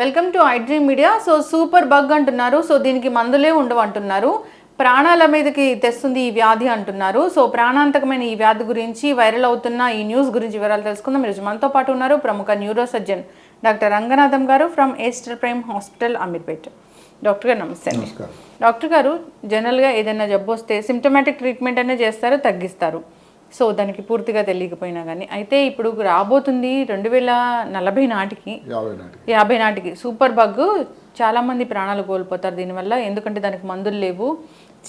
Welcome to iDream Media so super bug అంటున్నారు. So దీనికి మందులే ఉండవు అంటున్నారు. ప్రాణాల మీదకి తెస్తుంది ఈ వ్యాధి అంటున్నారు. సో ప్రాణాంతకమైన ఈ వ్యాధి గురించి వైరల్ అవుతున్న ఈ న్యూస్ గురించి వివరాలు తెలుసుకుందాం. ఈరోజు మనతో పాటు ఉన్నారు ప్రముఖ న్యూరో సర్జన్ డాక్టర్ రంగనాథం గారు from Aster prime hospital Ameerpet doctor గారు నమస్తే అండి. డాక్టర్ గారు జనరల్గా ఏదైనా జబ్బు వస్తే సిమ్టమాటిక్ ట్రీట్మెంట్ అనే చేస్తారు తగ్గిస్తారు. సో దానికి పూర్తిగా తెలియకపోయినా కానీ అయితే ఇప్పుడు రాబోతుంది రెండు వేల నలభై నాటికి. యాభై నాటికి. సూపర్ బగ్ చాలా మంది ప్రాణాలు కోల్పోతారు దీనివల్ల. ఎందుకంటే దానికి మందులు లేవు.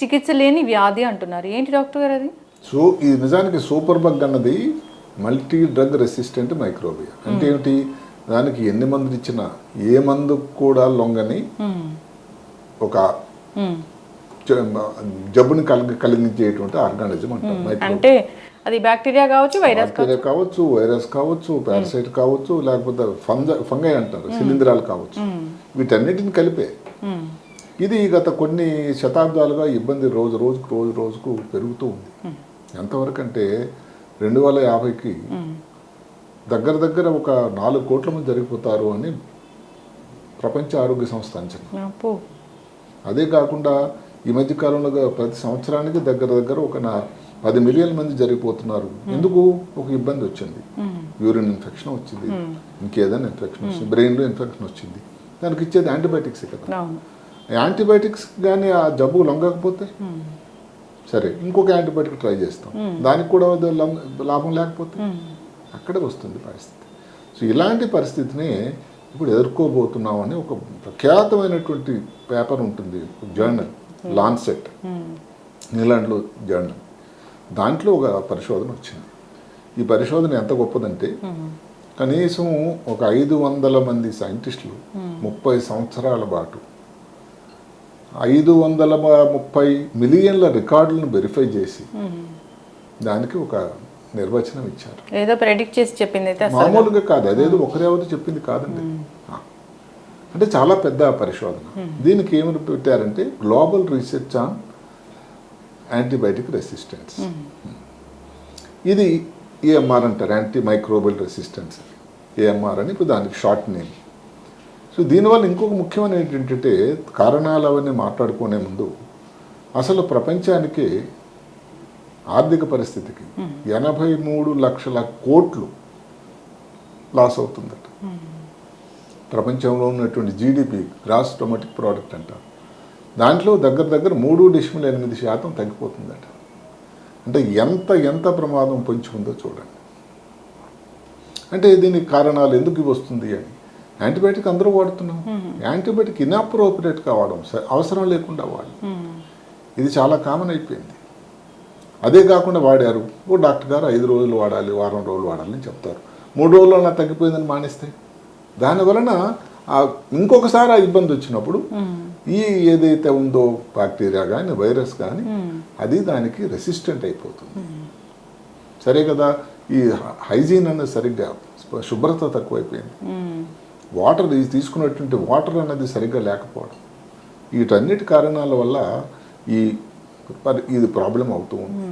చికిత్స లేని వ్యాధి అంటున్నారు. ఏంటి డాక్టర్ గారు అది? సో ఇది నిజానికి సూపర్ బగ్ అన్నది మల్టీ డ్రగ్ రెసిస్టెంట్ మైక్రోబియా. అంటే ఏమిటి దానికి ఎన్ని మందులు ఇచ్చినా ఏ మందు కూడా లొంగని ఒక మ్మ్. జ- జబ్బుని కలిగి కలిగించేటువంటి ఆర్గానిజం అంటారు. అంటే అది బ్యాక్టీరియా కావచ్చు వైరస్ బ్యాక్టీరియా కావచ్చు. వైరస్ కావచ్చు పారాసైట్ కావచ్చు లేకపోతే ఫంజ ఫంగై అంటారు శిలీంధ్రాలు కావచ్చు. వీటన్నిటిని కలిపే. ఇది గత కొన్ని శతాబ్దాలుగా ఇబ్బంది రోజు రోజుకు రోజు రోజుకు పెరుగుతూ ఉంది. ఎంతవరకు అంటే రెండు వేల యాభైకి దగ్గర దగ్గర ఒక నాలుగు కోట్ల మంది జరిగిపోతారు అని ప్రపంచ ఆరోగ్య సంస్థ అంచనా. అదే కాకుండా ఈ మధ్య కాలంలో ప్రతి సంవత్సరానికి దగ్గర దగ్గర ఒక నా పది మిలియన్ మంది జరిగిపోతున్నారు. ఎందుకు? ఒక ఇబ్బంది వచ్చింది. యూరిన్ ఇన్ఫెక్షన్ వచ్చింది. ఇంకేదైనా ఇన్ఫెక్షన్ వచ్చింది. బ్రెయిన్లో ఇన్ఫెక్షన్ వచ్చింది. దానికి ఇచ్చేది యాంటీబయాటిక్స్ కదా. యాంటీబయాటిక్స్ కానీ ఆ జబ్బు లొంగకపోతే? సరే ఇంకొక యాంటీబయాటిక్ ట్రై చేస్తాం. దానికి కూడా లాభం లేకపోతే? అక్కడే వస్తుంది పరిస్థితి. సో ఇలాంటి పరిస్థితిని ఇప్పుడు ఎదుర్కోబోతున్నామని ఒక ప్రఖ్యాతమైనటువంటి పేపర్ ఉంటుంది. జర్నల్. లాన్సెట్ ఇంగ్లాండ్లో జర్నల్ దాంట్లో ఒక పరిశోధన వచ్చింది. ఈ పరిశోధన ఎంత గొప్పదంటే కనీసం ఒక ఐదు వందల మంది సైంటిస్టులు ముప్పై సంవత్సరాల పాటు ఐదు వందల ముప్పై మిలియన్ల రికార్డులను వెరిఫై చేసి దానికి ఒక నిర్వచనం ఇచ్చారు. ఏదో ప్రెడిక్ట్ చేసి చెప్పింది అయితే మామూలుగా కాదు అదేదో ఒకరేవతో చెప్పింది కాదండి. అంటే చాలా పెద్ద పరిశోధన. దీనికి ఏమి పెట్టారంటే global research on antibiotic resistance. ఇది ఏఎంఆర్ అంటారు యాంటీ మైక్రోబల్ రెసిస్టెన్స్ ఏఎంఆర్ అని ఇప్పుడు దానికి షార్ట్ నేమ్ సో దీనివల్ల ఇంకొక ముఖ్యమైన ఏంటంటే కారణాలు అవన్నీ మాట్లాడుకునే ముందు అసలు ప్రపంచానికి ఆర్థిక పరిస్థితికి ఎనభై మూడు లక్షల కోట్లు లాస్ అవుతుందట. ప్రపంచంలో ఉన్నటువంటి జీడిపి గ్రాస్ డొమెటిక్ ప్రోడక్ట్ అంటారు. దాంట్లో దగ్గర దగ్గర మూడు డిసిమిల్ ఎనిమిది శాతం తగ్గిపోతుందట. అంటే ఎంత ఎంత ప్రమాదం పొంచి ఉందో చూడండి. అంటే దీనికి కారణాలు ఎందుకు వస్తుంది అని. యాంటీబయాటిక్ అందరూ వాడుతున్నాం. యాంటీబయాటిక్ ఇన్అప్రోప్రియేట్గా వాడడం అవసరం లేకుండా వాడడం ఇది చాలా కామన్ అయిపోయింది. అదే కాకుండా వాడారు. ఓ డాక్టర్ గారు ఐదు రోజులు వాడాలి వారం రోజులు వాడాలని చెప్తారు. మూడు రోజుల్లో తగ్గిపోయిందని మానేస్తే. దాని వలన ఆ ఇంకొకసారి ఆ ఇబ్బంది వచ్చినప్పుడు ఈ ఏదైతే ఉందో బ్యాక్టీరియా కానీ వైరస్ కానీ అది దానికి రెసిస్టెంట్ అయిపోతుంది. సరే కదా ఈ హైజీన్ అనేది సరిగ్గా శుభ్రత తక్కువైపోయింది. వాటర్ తీసుకున్నటువంటి వాటర్ అనేది సరిగ్గా లేకపోవడం. వీటన్నిటి కారణాల వల్ల ఈ ఇది ప్రాబ్లం అవుతూ ఉంది.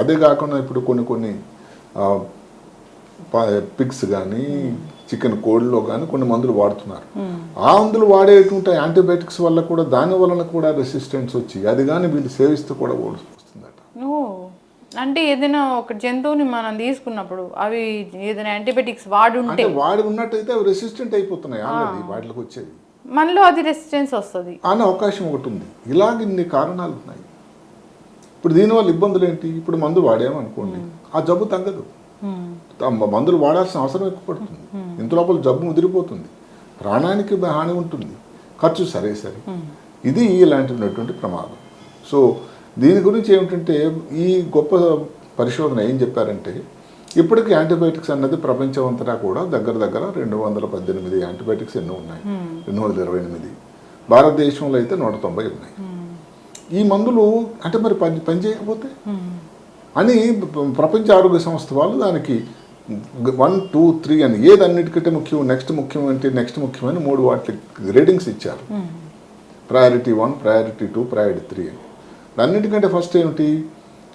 అదే కాకుండా ఇప్పుడు కొన్ని కొన్ని పిగ్స్ కానీ చికెన్ కోడిలో కానీ కొన్ని మందులు వాడుతున్నారు. ఆ మందులు వాడేటువంటి యాంటీబయాటిక్స్ వల్ల కూడా దాని వలన కూడా రెసిస్టెన్స్ వచ్చి అది కానీ వీళ్ళు సేవిస్తూ కూడా వస్తుందట. అంటే ఏదైనా ఒక జంతువుని మనం తీసుకున్నప్పుడు అవి ఏదైనా యాంటీబయాటిక్స్ వాడుంటే వాడి ఉన్నట్టయితే అవి రెసిస్టెంట్ అయిపోతున్నాయి ఆల్రెడీ వాటికి వచ్చేవి. మనలో అది రెసిస్టెన్స్ వస్తుంది. అనే అవకాశం ఒకటి ఉంది. ఇలాగ ఇన్ని కారణాలు ఉన్నాయి. ఇప్పుడు దీనివల్ల ఇబ్బందులు ఏంటి? ఇప్పుడు మందు వాడామనుకోండి ఆ జబ్బు తగ్గదు. మందులు వాడాల్సిన అవసరం ఎక్కువ పడుతుంది. ఇంత లోపల జబ్బు ముదిరిపోతుంది. ప్రాణానికి హాని ఉంటుంది. ఖర్చు సరే సరే. ఇది ఇలాంటిటువంటి ప్రమాదం. సో దీని గురించి ఏమిటంటే ఈ గొప్ప పరిశోధన ఏం చెప్పారంటే ఇప్పటికి యాంటీబయాటిక్స్ అన్నది ప్రపంచం అంతటా కూడా దగ్గర దగ్గర రెండు వందల పద్దెనిమిది యాంటీబయాటిక్స్ ఎన్నో ఉన్నాయి. రెండు వందల ఇరవై ఎనిమిది. భారతదేశంలో అయితే నూట తొంభై ఉన్నాయి. ఈ మందులు అంటే మరి పని పనిచేయకపోతే అని ప్రపంచ ఆరోగ్య సంస్థ వాళ్ళు దానికి వన్ టూ త్రీ అని ఏది అన్నిటికంటే ముఖ్యం నెక్స్ట్ ముఖ్యం అంటే నెక్స్ట్ ముఖ్యమైన మూడు వాటి రేటింగ్స్ ఇచ్చారు. Priority one priority two priority three అని. అన్నిటికంటే ఫస్ట్ ఏమిటి?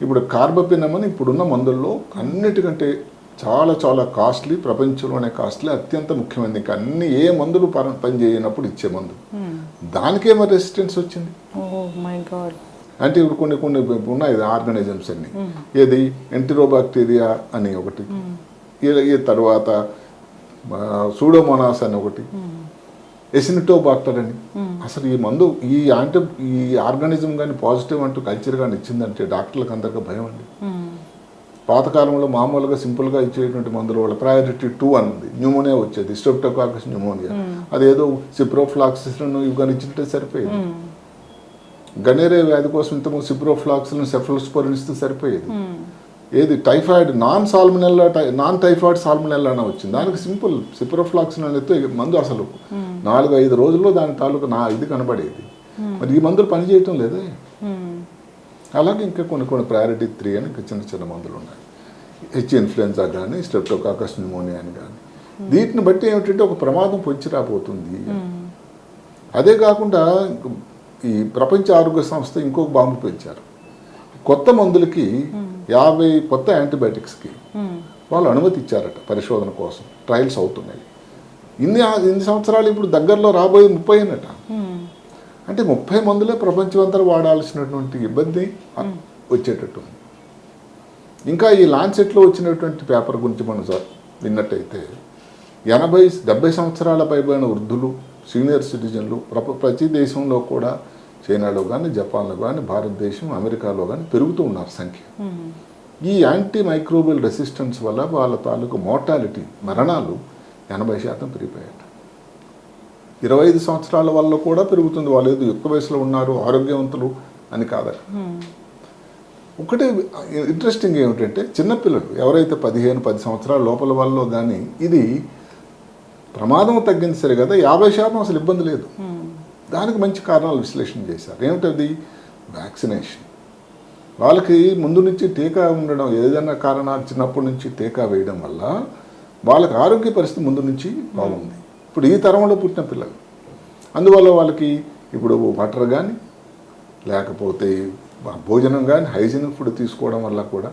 ఇప్పుడు కార్బపినమ్ అని ఇప్పుడున్న మందుల్లో అన్నిటికంటే చాలా చాలా కాస్ట్లీ ప్రపంచంలోనే కాస్ట్లీ అత్యంత ముఖ్యమైనది. ఇంకా అన్ని ఏ మందులు పని పనిచేయనప్పుడు ఇచ్చే మందు. దానికేమో రెసిస్టెన్స్ వచ్చింది. గాడ్ అంటే ఇప్పుడు కొన్ని కొన్ని ఉన్నాయి ఆర్గానిజమ్స్ అన్ని. ఏది? ఎంటిరోబాక్టీరియా అని ఒకటి. ఈ- తర్వాత సూడోమోనాస్ అని ఒకటి. ఎసినిటోబాక్టర్ అని అసలు ఈ మందు ఈ యాంటీ ఈ ఆర్గానిజం కానీ పాజిటివ్ అంటూ కల్చర్ కానీ ఇచ్చిందంటే డాక్టర్లకు అందరికీ భయం అండి. పాతకాలంలో మామూలుగా సింపుల్గా ఇచ్చేటువంటి మందుల వల్ల ప్రయారిటీ టూ అని ఉంది. న్యూమోనియా వచ్చేది స్ట్రెప్టోకాకస్ న్యూమోనియా. అదేదో సిప్రోఫ్లాక్సిన్ ఇవి కానీ ఇచ్చింటే సరిపోయేది. గనేరే వ్యాధి కోసం ఇంతకు సిప్రోఫ్లాక్సిన్ సెఫలోస్పోరిన్ ఇస్తే సరిపోయేది ఏది టైఫాయిడ్ నాన్ సాల్మినెల్లా టై- నాన్ టైఫాయిడ్ సాల్మినెల్లా అని వచ్చింది. దానికి సింపుల్ సిప్రోఫ్లాక్సిన్ అనేది మందు అసలు నాలుగు ఐదు రోజుల్లో దాని తాలూకు నా ఇది కనబడేది. మరి ఈ మందులు పనిచేయటం లేదే. అలాగే ఇంకా కొన్ని కొన్ని ప్రయారిటీ త్రీ అని ఇంకా చిన్న చిన్న మందులు ఉన్నాయి హెచ్ ఇన్ఫ్లుయెన్జా కానీ స్ట్రెప్టోకాకస్ న్యూమోనియా అని కానీ వీటిని బట్టి ఏమిటంటే ఒక ప్రమాదం పొంచి రాబోతుంది. అదే కాకుండా ఈ ప్రపంచ ఆరోగ్య సంస్థ ఇంకొక బాంబు పెంచారు. కొత్త మందులకి యాభై కొత్త యాంటీబయాటిక్స్కి వాళ్ళు అనుమతి ఇచ్చారట పరిశోధన కోసం ట్రయల్స్ అవుతున్నాయి. ఇన్ని ఇన్ని సంవత్సరాలు ఇప్పుడు దగ్గరలో రాబోయే ముప్పై అన్నట అంటే ముప్పై మందులే ప్రపంచమంతా వాడాల్సినటువంటి ఇబ్బంది వచ్చేటట్టు. ఇంకా ఈ లాన్సెట్లో వచ్చినటువంటి పేపర్ గురించి మనం విన్నట్టయితే ఎనభై డెబ్బై సంవత్సరాల పైబడిన వృద్ధులు సీనియర్ సిటిజన్లు ప్రతి దేశంలో కూడా చైనాలో కానీ జపాన్లో కానీ భారతదేశం అమెరికాలో కానీ పెరుగుతూ ఉన్నారు సంఖ్య. ఈ యాంటీ మైక్రోబియల్ రెసిస్టెన్స్ వల్ల వాళ్ళ తాలూకు మోర్టాలిటీ మరణాలు ఎనభై శాతం పెరిగిపోయాట ఇరవై ఐదు సంవత్సరాల వల్ల కూడా పెరుగుతుంది. వాళ్ళు ఏదో ఎక్కువ వయసులో ఉన్నారు ఆరోగ్యవంతులు అని కాదట. ఒకటే ఇంట్రెస్టింగ్ ఏమిటంటే చిన్నపిల్లలు ఎవరైతే పదిహేను పది సంవత్సరాల లోపల వాళ్ళలో కానీ ఇది ప్రమాదం తగ్గింది సరే కదా యాభై శాతం అసలు ఇబ్బంది లేదు. దానికి మంచి కారణాలు విశ్లేషణ చేశారు. ఏమిటది? వ్యాక్సినేషన్ వాళ్ళకి ముందు నుంచి టీకా ఉండడం ఏదైనా కారణాలు చిన్నప్పటి నుంచి టీకా వేయడం వల్ల వాళ్ళకి ఆరోగ్య పరిస్థితి ముందు నుంచి బాగుంది. ఇప్పుడు ఈ తరంలో పుట్టిన పిల్లలు. అందువల్ల వాళ్ళకి ఇప్పుడు వాటర్ కానీ లేకపోతే భోజనం కానీ హైజీనిక్ ఫుడ్ తీసుకోవడం వల్ల కూడా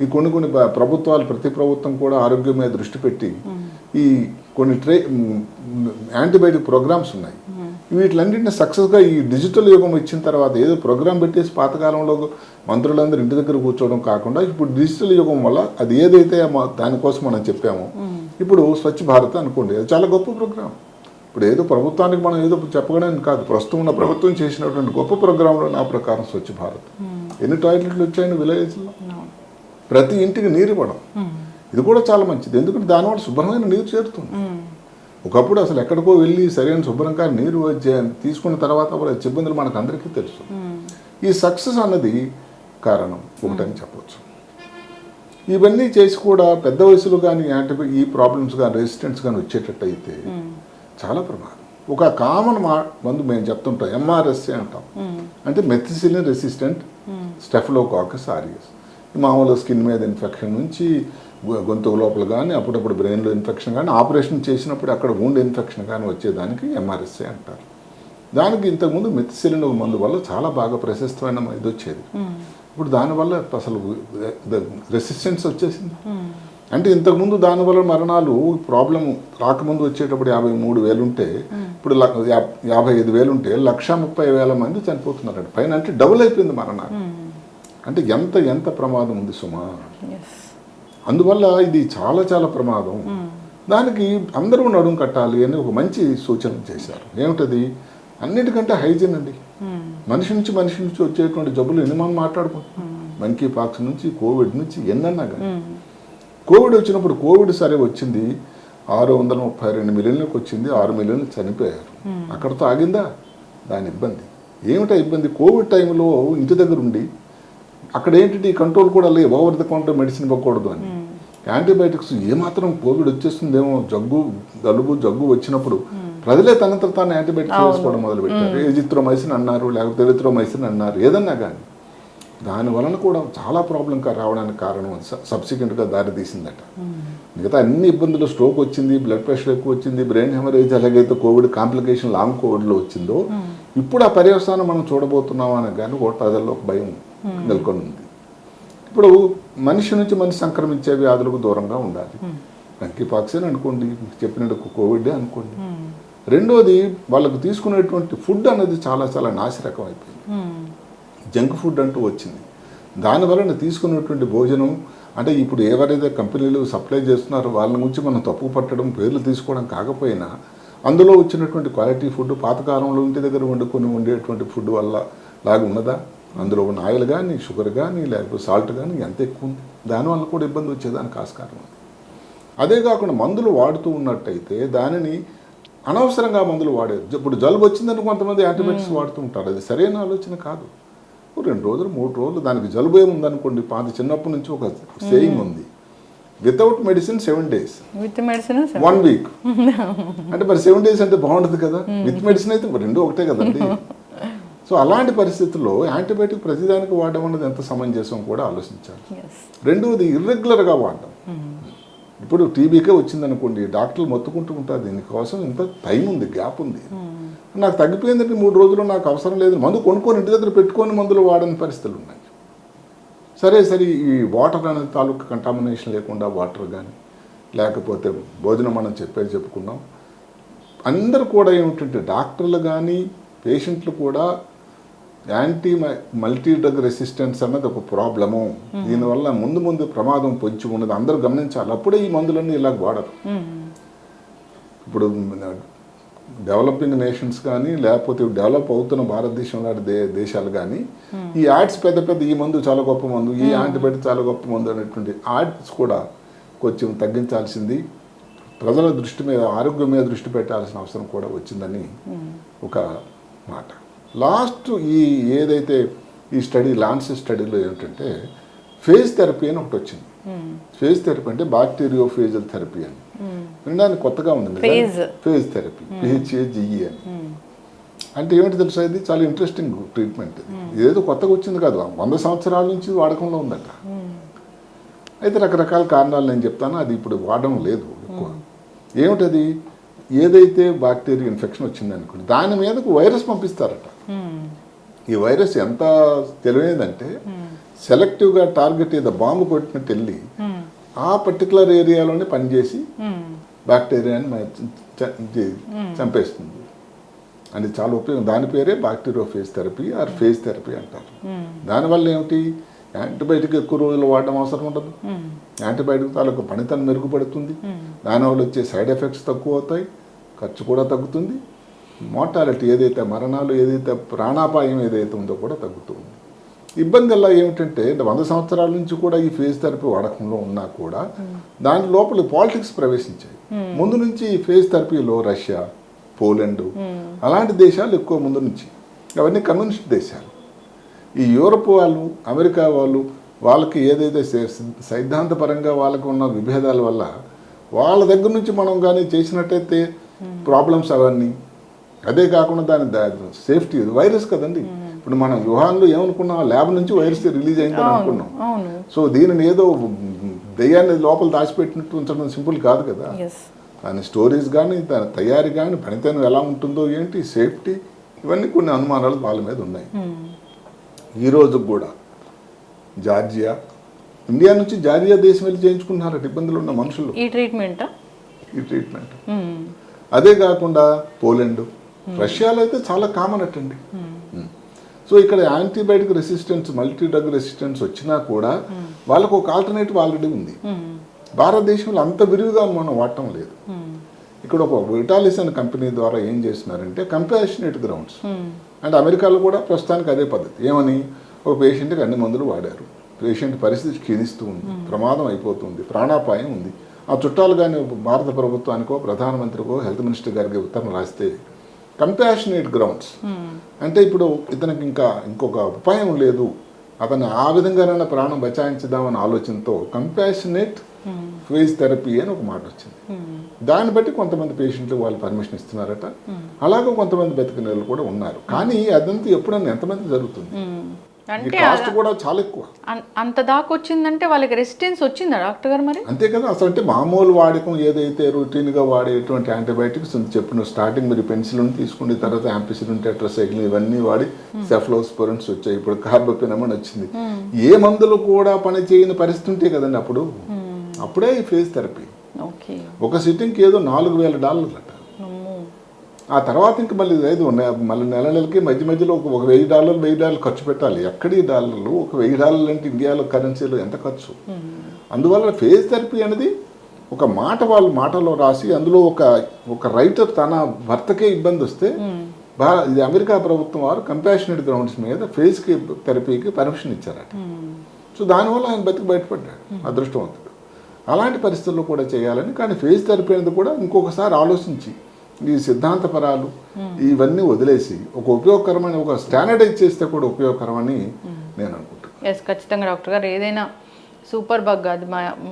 ఈ కొన్ని కొన్ని ప్ర- ప్రభుత్వాలు ప్రతి ప్రభుత్వం కూడా ఆరోగ్యం మీద దృష్టి పెట్టి ఈ కొన్ని ట్రై యాంటీబయాటిక్ ప్రోగ్రామ్స్ ఉన్నాయి. వీటిలన్నింటినీ సక్సెస్గా ఈ డిజిటల్ యుగం ఇచ్చిన తర్వాత ఏదో ప్రోగ్రామ్ పెట్టేసి పాతకాలంలో మంత్రులందరూ ఇంటి దగ్గర కూర్చోవడం కాకుండా ఇప్పుడు డిజిటల్ యుగం వల్ల అది ఏదైతే దానికోసం మనం చెప్పామో ఇప్పుడు స్వచ్ఛ భారత్ అనుకోండి అది చాలా గొప్ప ప్రోగ్రామ్ ఇప్పుడు ఏదో ప్రభుత్వానికి మనం ఏదో చెప్పడానికి కాదు ప్రస్తుతం ఉన్న ప్రభుత్వం చేసినటువంటి గొప్ప ప్రోగ్రాంలో నా ప్రకారం స్వచ్ఛ భారత్. ఎన్ని టాయిలెట్లు వచ్చాయని విలేజ్లో? ప్రతి ఇంటికి నీరు ఇవ్వడం. ఇది కూడా చాలా మంచిది ఎందుకంటే దానివల్ల శుభ్రమైన నీరు చేరుతుంది. ఒకప్పుడు అసలు ఎక్కడికో వెళ్ళి సరైన శుభ్రంగా నీరు వచ్చే తీసుకున్న తర్వాత కూడా ఇబ్బందులు మనకు అందరికీ తెలుసు. ఈ సక్సెస్ అన్నది కారణం ఒకటని చెప్పొచ్చు. ఇవన్నీ చేసి కూడా పెద్ద వయసులో కానీ యాంటీ ఈ ప్రాబ్లమ్స్ కానీ రెసిస్టెన్స్ కానీ వచ్చేటట్టు అయితే చాలా ప్రమాదం. ఒక కామన్ మా మందు మేము చెప్తుంటాం ఎంఆర్ఎస్ఏ అంటాం. అంటే మెథిసిలిన్ రెసిస్టెంట్ స్టెఫ్లోకాకస్ ఆరియస్ మామూలు స్కిన్ మీద ఇన్ఫెక్షన్ నుంచి గొంతు లోపల కానీ అప్పుడప్పుడు బ్రెయిన్లో ఇన్ఫెక్షన్ కానీ ఆపరేషన్ చేసినప్పుడు అక్కడ wound ఇన్ఫెక్షన్ కానీ వచ్చేదానికి ఎంఆర్ఎస్ఏ అంటారు. దానికి ఇంతకుముందు మెథిసిలిన్ ఒక మందు వల్ల చాలా బాగా ప్రశస్తమైన ఇది వచ్చేది. ఇప్పుడు దానివల్ల అసలు రెసిస్టెన్స్ వచ్చేసింది. అంటే ఇంతకుముందు దానివల్ల మరణాలు ప్రాబ్లం రాకముందు వచ్చేటప్పుడు యాభై మూడు వేలు ఉంటే ఇప్పుడు యాభై ఐదు వేలు ఉంటే లక్ష ముప్పై వేల మంది చనిపోతున్నారు పైన అంటే డబుల్ అయిపోయింది మరణాలు. అంటే ఎంత ఎంత ప్రమాదం ఉంది సుమా? అందువల్ల ఇది చాలా చాలా ప్రమాదం. దానికి అందరూ నడుం కట్టాలి అని ఒక మంచి సూచన చేశారు. ఏమిటది? అన్నిటికంటే హైజీన్ అండి. మనిషి నుంచి మనిషి నుంచి వచ్చేటువంటి జబ్బులు ఎన్ని మనం మాట్లాడుకుంటున్నాం మంకీ పాక్స్ నుంచి కోవిడ్ నుంచి ఎన్నన్నా కానీ కోవిడ్ వచ్చినప్పుడు కోవిడ్ సరే వచ్చింది. ఆరు వందల ముప్పై రెండు మిలియన్లకు వచ్చింది. ఆరు మిలియన్లు చనిపోయారు. అక్కడతో ఆగిందా? దాని ఇబ్బంది. ఏమిటా ఇబ్బంది? కోవిడ్ టైంలో ఇంటి దగ్గర ఉండి అక్కడ ఏంటంటే ఈ కంట్రోల్ కూడా లేవు. ఓవర్ ద కౌంటర్ మెడిసిన్ ఇవ్వకూడదు అని. యాంటీబయాటిక్స్ ఏమాత్రం కోవిడ్ వచ్చేస్తుందేమో జగ్గు జలుబు జగ్గు వచ్చినప్పుడు. ప్రజలే తనంత తాను యాంటీబయాటిక్స్ వేసుకోవడం మొదలు పెట్టారు ఎజిత్రోమైసిన్ అన్నారు లేకపోతే ఎరిత్రోమైసిన్ అన్నారు ఏదన్నా కానీ దాని వలన కూడా చాలా ప్రాబ్లం రావడానికి కారణం సబ్సిక్వెంట్గా దారి తీసిందట. మిగతా అన్ని ఇబ్బందులు స్ట్రోక్ వచ్చింది బ్లడ్ ప్రెషర్ ఎక్కువ వచ్చింది బ్రెయిన్ హెమరేజ్ ఎలాగైతే కోవిడ్ కాంప్లికేషన్ లాంగ్ కోవిడ్లో వచ్చిందో ఇప్పుడు ఆ పర్యవసానం మనం చూడబోతున్నాం అని కానీ కూడా ప్రజల్లో ఒక భయం. నెలకొని ఉంది ఇప్పుడు మనిషి నుంచి మనిషి సంక్రమించే వ్యాధులకు దూరంగా ఉండాలి. కంకిపాక్స్ అని అనుకోండి చెప్పినట్టు కోవిడ్ అనుకోండి. రెండోది వాళ్ళకు తీసుకునేటువంటి ఫుడ్ అనేది చాలా చాలా నాసిరకం అయిపోయింది. జంక్ ఫుడ్ అంటూ వచ్చింది. దానివలన తీసుకున్నటువంటి భోజనం అంటే ఇప్పుడు ఎవరైతే కంపెనీలు సప్లై చేస్తున్నారో వాళ్ళ గురించి మనం తప్పు పట్టడం పేర్లు తీసుకోవడం కాకపోయినా అందులో వచ్చినటువంటి క్వాలిటీ ఫుడ్ పాతకాలంలో ఇంటి దగ్గర వండుకొని ఉండేటువంటి ఫుడ్ వల్ల లాగా ఉన్నదా? అందులో ఉన్న ఆయిల్ కానీ షుగర్ కానీ లేకపోతే సాల్ట్ కానీ ఎంత ఎక్కువ ఉంది? దానివల్ల కూడా ఇబ్బంది వచ్చేదానికి ఆస్కారం ఉంది. అదే కాకుండా మందులు వాడుతూ ఉన్నట్టయితే దానిని అనవసరంగా మందులు వాడేది. ఇప్పుడు జలుబు వచ్చిందని కొంతమంది యాంటీబయాటిక్స్ వాడుతూ ఉంటారు. అది సరైన ఆలోచన కాదు. రెండు రోజులు మూడు రోజులు దానికి జలుబు ఏముందనుకోండి పాత చిన్నప్పటి నుంచి ఒక సేయింగ్ ఉంది. Without medicine seven days with medicine one week అంటే మరి సెవెన్ డేస్ అంటే బాగుంటుంది కదా? విత్ మెడిసిన్ అయితే రెండు ఒకటే కదండి. సో అలాంటి పరిస్థితుల్లో యాంటీబయాటిక్ ప్రతిదానికి వాడడం అనేది ఎంత సమంజసం కూడా ఆలోచించాలి. రెండవది ఇర్రెగ్యులర్గా వాడడం. ఇప్పుడు టీబీకే వచ్చిందనుకోండి డాక్టర్లు మొత్తుకుంటూ ఉంటారు దీనికోసం ఇంత టైం ఉంది గ్యాప్ ఉంది. నాకు తగ్గిపోయిందంటే మూడు రోజులు నాకు అవసరం లేదు. మందు కొనుక్కొని ఇంటి దగ్గర పెట్టుకొని మందులు వాడని పరిస్థితులు ఉన్నాయి. సరే సరే ఈ వాటర్ అనేది తాలూకు కంటామినేషన్ లేకుండా వాటర్ కానీ లేకపోతే భోజనం మనం చెప్పేది చెప్పుకున్నాం. అందరు కూడా ఏమిటంటే డాక్టర్లు కానీ పేషెంట్లు కూడా యాంటీ మల్టీ డ్రగ్ రెసిస్టెన్స్ అన్నది ఒక ప్రాబ్లము. దీనివల్ల ముందు ముందు ప్రమాదం పొంచి ఉన్నది. అందరూ గమనించాలి. అప్పుడే ఈ మందులన్నీ ఇలా వాడరు. ఇప్పుడు డెవలపింగ్ నేషన్స్ కానీ లేకపోతే డెవలప్ అవుతున్న భారతదేశం లాంటి దే దేశాలు కానీ ఈ యాడ్స్ పెద్ద పెద్ద ఈ మందు చాలా గొప్ప మందు ఈ యాంటీబయాటిక్ చాలా గొప్ప మందు అనేటువంటి యాడ్స్ కూడా కొంచెం తగ్గించాల్సింది. ప్రజల దృష్టి మీద ఆరోగ్యం మీద దృష్టి పెట్టాల్సిన అవసరం కూడా వచ్చిందని ఒక మాట. లాస్ట్ ఈ ఏదైతే ఈ స్టడీ లాన్స్ స్టడీలో ఏమిటంటే ఫేజ్ థెరపీ అని ఒకటి వచ్చింది. ఫేజ్ థెరపీ అంటే బాక్టీరియో ఫేజల్ థెరపీ అని. వినడానికి కొత్తగా ఉంది. ఫేజ్. థెరపీ. పిహెచ్ఏజిఈ అని. అంటే ఏమిటి తెలుసా ఇది? చాలా ఇంట్రెస్టింగ్ ట్రీట్మెంట్ ఇది. ఇదేదో కొత్తగా వచ్చింది కాదు. వంద సంవత్సరాల నుంచి వాడకంలో ఉందట. అయితే రకరకాల కారణాలు నేను చెప్తాను. అది ఇప్పుడు వాడడం లేదు ఎక్కువ. ఏమిటది? ఏదైతే బాక్టీరియా ఇన్ఫెక్షన్ వచ్చింది అనుకోండి దాని మీదకు వైరస్ పంపిస్తారట. ఈ వైరస్ ఎంత తెలివైందంటే సెలెక్టివ్గా టార్గెట్ ఏదో బాంబు కొట్టినట్టు వెళ్ళి ఆ పర్టికులర్ ఏరియాలోనే పనిచేసి బ్యాక్టీరియాని చంపేస్తుంది. అది చాలా ఉపయోగం. దాని పేరే bacteriophage therapy or phage therapy అంటారు. దానివల్ల ఏమిటి? యాంటీబయాటిక్ ఎక్కువ రోజులు వాడడం అవసరం ఉండదు. యాంటీబయాటిక్ తాలూకు పనితనం మెరుగుపడుతుంది. దానివల్ల వచ్చే సైడ్ ఎఫెక్ట్స్ తక్కువ అవుతాయి. ఖర్చు కూడా తగ్గుతుంది. మోర్టాలిటీ ఏదైతే మరణాలు ఏదైతే ప్రాణాపాయం ఏదైతే ఉందో కూడా తగ్గుతుంది ఇబ్బంది ఎలా ఏమిటంటే వంద సంవత్సరాల నుంచి కూడా ఈ ఫేజ్ థెరపీ వాడకంలో ఉన్నా కూడా దాని లోపల పాలిటిక్స్ ప్రవేశించాయి. ముందు నుంచి ఈ ఫేజ్ థెరపీలో రష్యా పోలాండ్ అలాంటి దేశాలు ఎక్కువ ముందు నుంచి. అవన్నీ కమ్యూనిస్ట్ దేశాలు. ఈ యూరప్ వాళ్ళు అమెరికా వాళ్ళు వాళ్ళకి ఏదైతే సైద్ధాంతపరంగా వాళ్ళకు ఉన్న విభేదాల వల్ల వాళ్ళ దగ్గర నుంచి మనం కానీ చేసినట్టయితే ప్రాబ్లమ్స్ అవన్నీ అదే కాకుండా దాని సేఫ్టీ వైరస్ కదండి. ఇప్పుడు మనం వ్యూహాన్లో ఏమనుకున్నాం? ల్యాబ్ నుంచి వైరస్ రిలీజ్ అయిందని అనుకున్నాం. సో దీనిని ఏదో దెయ్యాన్ని లోపల దాచిపెట్టినట్టు ఉంచడం సింపుల్ కాదు కదా. దాని స్టోరీస్ కానీ దాని తయారీ కానీ పనితనం ఎలా ఉంటుందో ఏంటి సేఫ్టీ ఇవన్నీ కొన్ని అనుమానాలు వాళ్ళ మీద ఉన్నాయి. ఈ రోజు కూడా జార్జియా ఇండియా నుంచి జార్జియా దేశం వెళ్ళి చేయించుకున్నారట ఇబ్బందులు ఉన్న మనుషులు. ఈ ట్రీట్మెంట్? ఈ ట్రీట్మెంట్. అదే కాకుండా పోలాండ్ రష్యాలో అయితే చాలా కామన్ అటండి. సో ఇక్కడ antibiotic resistance multi drug resistance వచ్చినా కూడా వాళ్ళకు ఒక ఆల్టర్నేటివ్ ఆల్రెడీ ఉంది. భారతదేశంలో అంత విరివిగా మనం వాడటం లేదు. ఇక్కడ ఒక విటాలిస్ అనే కంపెనీ ద్వారా ఏం చేస్తున్నారంటే కంపాషనేట్ గ్రౌండ్స్ అంటే అమెరికాలో కూడా ప్రస్తుతానికి అదే పద్ధతి. ఏమని? ఒక పేషెంట్కి అన్ని మందులు వాడారు. పేషెంట్ పరిస్థితి క్షీణిస్తూ ఉంది. ప్రమాదం అయిపోతుంది ప్రాణాపాయం ఉంది. ఆ చుట్టాలు కానీ భారత ప్రభుత్వానికో ప్రధానమంత్రికో హెల్త్ మినిస్టర్ గారికి ఉత్తరం రాస్తే కంపాషనేట్ గ్రౌండ్స్ అంటే ఇప్పుడు ఇతనికి ఇంకా ఇంకొక ఉపాయం లేదు. అతను ఆ విధంగానైనా ప్రాణం బచాయించుదామన్న ఆలోచనతో కంపాషనేట్ ఫేజ్ థెరపీ అని ఒక మాట వచ్చింది. దాన్ని బట్టి కొంతమంది పేషెంట్లు వాళ్ళు పర్మిషన్ ఇస్తున్నారట. అలాగే కొంతమంది బతికిన కూడా ఉన్నారు. కానీ అదంతా ఎప్పుడన్నా ఎంతమంది జరుగుతుంది? అంటే కాస్ట్ కూడా చాలా ఎక్కువ. అంత దాకా వచ్చిందంటే వాళ్ళకి రెసిస్టెన్స్ వచ్చిందా డాక్టర్ గారు మరి? అంతే కదా అసలు అంటే మామూలు వాడకం ఏదైతే రొటీన్గా వాడేటువంటి యాంటీబయాటిక్స్ చెప్పిన స్టార్టింగ్ మీరు పెన్సిలిన్ తీసుకునే తర్వాత యాంపిసిలిన్ టెట్రసైక్లిన్ ఇవన్నీ వాడి సెఫ్లోస్పోరెంట్స్ వచ్చాయి. ఇప్పుడు కార్బోపినమని వచ్చింది ఏ మందులు కూడా పని చేయని పరిస్థితి ఉంటే కదండి అప్పుడు? అప్పుడే ఈ ఫేజ్ థెరపీ. ఒక సిట్టింగ్కి ఏదో నాలుగు వేల డాలర్లు అట. ఆ తర్వాత ఇంక మళ్ళీ లేదు మళ్ళీ నెల నెలకి మధ్య మధ్యలో ఒక ఒక వెయ్యి డాలర్లు వెయ్యి డాలర్లు ఖర్చు పెట్టాలి. ఎక్కడి డాలర్లు ఒక వెయ్యి డాలర్లు అంటే ఇండియాలో కరెన్సీలో ఎంత ఖర్చు? అందువల్ల ఫేజ్ థెరపీ అనేది ఒక మాట వాళ్ళు మాటలో రాసి అందులో ఒక ఒక రైటర్ తన భర్తకే ఇబ్బంది వస్తే ఇది అమెరికా ప్రభుత్వం వారు కంపాషనేట్ గ్రౌండ్స్ మీద ఫేజ్కి థెరపీకి పర్మిషన్ ఇచ్చారట. సో దానివల్ల ఆయన బతికి బయటపడ్డాడు అదృష్టవంతుడు. అలాంటి పరిస్థితుల్లో కూడా చేయాలని కానీ ఫేజ్ థెరపీ అనేది కూడా ఇంకొకసారి ఆలోచించి ఈ సిద్ధాంతపరాలు ఇవన్నీ వదిలేసి ఒక ఉపయోగకరమైన ఒక స్టాండర్డైజ్ చేస్తే కూడా ఉపయోగకరమని నేను అనుకుంటున్నాను. ఎస్ ఖచ్చితంగా డాక్టర్ గారు. ఏదైనా సూపర్ బగ్ అది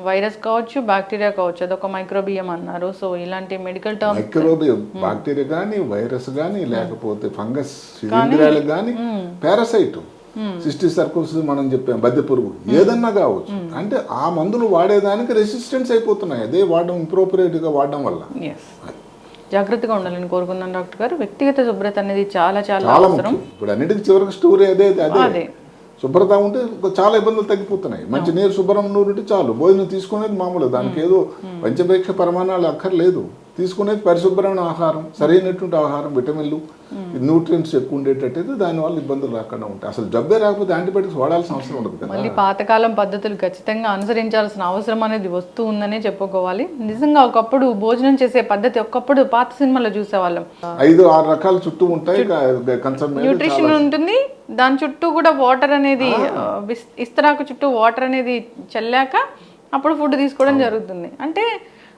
వైరస్ కావచ్చు బ్యాక్టీరియా కావచ్చు అదొక మైక్రోబియం అన్నారు. సో ఇలాంటి మెడికల్ టర్మ్ మైక్రోబియో బాక్టీరియా కానీ వైరస్ కానీ లేకపోతే ఫంగస్ శిలీంధ్రాలు కానీ పారాసైట్ సిస్టి సర్కోస్ మనం చెప్పాం బద్దె పురుగు ఏదన్నా కావచ్చు. అంటే ఆ మందులు వాడేదానికి రెసిస్టెన్స్ అయిపోతున్నాయి. అదే వాడడం impropriate గా వాడడం వల్ల. జాగ్రత్తగా ఉండాలని కోరుకుందాం డాక్టర్ గారు. వ్యక్తిగత శుభ్రత అనేది చాలా చాలా అవసరం. ఇప్పుడు అన్నిటికీ చివరికి స్టోరీ అదే అదే. శుభ్రత ఉంటే చాలా ఇబ్బందులు తగ్గిపోతున్నాయి. మంచి నీరు శుభ్రం నూరు ఉంటే చాలు. భోజనం తీసుకునేది మామూలు. దానికి ఏదో పంచభేక్ష ప్రమాణాలు అక్కర్లేదు. తీసుకునేది పరిశుభ్రమైన ఆహారం సరైనటువంటి ఆహారం విటమిన్లు న్యూట్రియంట్స్ ఎక్కువ ఉండేటట్టయితే దానివల్ల ఇబ్బందులు రాకుండా ఉంటాయి. అసలు జబ్బే రాకపోతే యాంటీబయాటిక్స్ వాడాల్సిన అవసరం ఉండదు కదా. మళ్ళీ పాతకాలం పద్ధతులు ఖచ్చితంగా అనుసరించాల్సిన అవసరం అనేది వస్తూ ఉందనే చెప్పుకోవాలి. నిజంగా ఒకప్పుడు భోజనం చేసే పద్ధతి ఒకప్పుడు పాత సినిమాలో చూసేవాళ్ళం. ఐదు ఆరు రకాల చుట్టూ ఉంటాయి. న్యూట్రిషన్ ఉంటుంది. దాని చుట్టూ కూడా వాటర్ అనేది ఇస్తరాకు చుట్టూ వాటర్ అనేది చల్లాక అప్పుడు ఫుడ్ తీసుకోవడం జరుగుతుంది. అంటే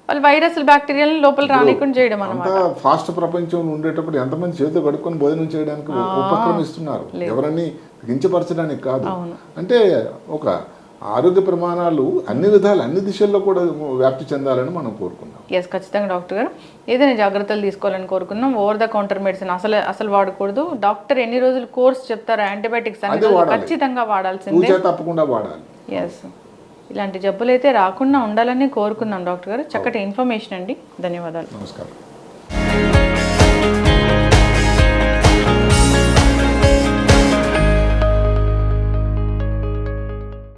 వాళ్ళు వైరస్ బ్యాక్టీరియాలను లోపల రానికుండా చేయడం అనమాట ఫాస్ట్ ప్రపంచంలో ఉండేటప్పుడు ఎంతమంది చేతితో కడుక్కొని భోజనం చేయడానికి ఉపక్రమిస్తున్నారు? ఎవరని కించపరచడానికి కాదు. అంటే ఒక ఆరోగ్య ప్రమాణాలు అన్ని విధాలు అన్ని దిశల్లో కూడా వ్యాప్తి చెందాలని మనం కోరుకున్నాం ఎస్ ఖచ్చితంగా డాక్టర్ గారు. ఏదైనా జాగ్రత్తలు తీసుకోవాలని కోరుకున్నాం. ఓవర్ ద కౌంటర్ మెడిసిన్ అసలు అసలు వాడకూడదు. డాక్టర్ ఎన్ని రోజులు కోర్స్ చెప్తారు? యాంటీబయాటిక్స్ వాడాలి. ఖచ్చితంగా వాడాల్సిందే. తప్పకుండా వాడాలి. ఎస్ ఇలాంటి జబ్బులు అయితే రాకుండా ఉండాలని కోరుకుందాం డాక్టర్ గారు. చక్కటి ఇన్ఫర్మేషన్ అండి. ధన్యవాదాలు. నమస్కారం.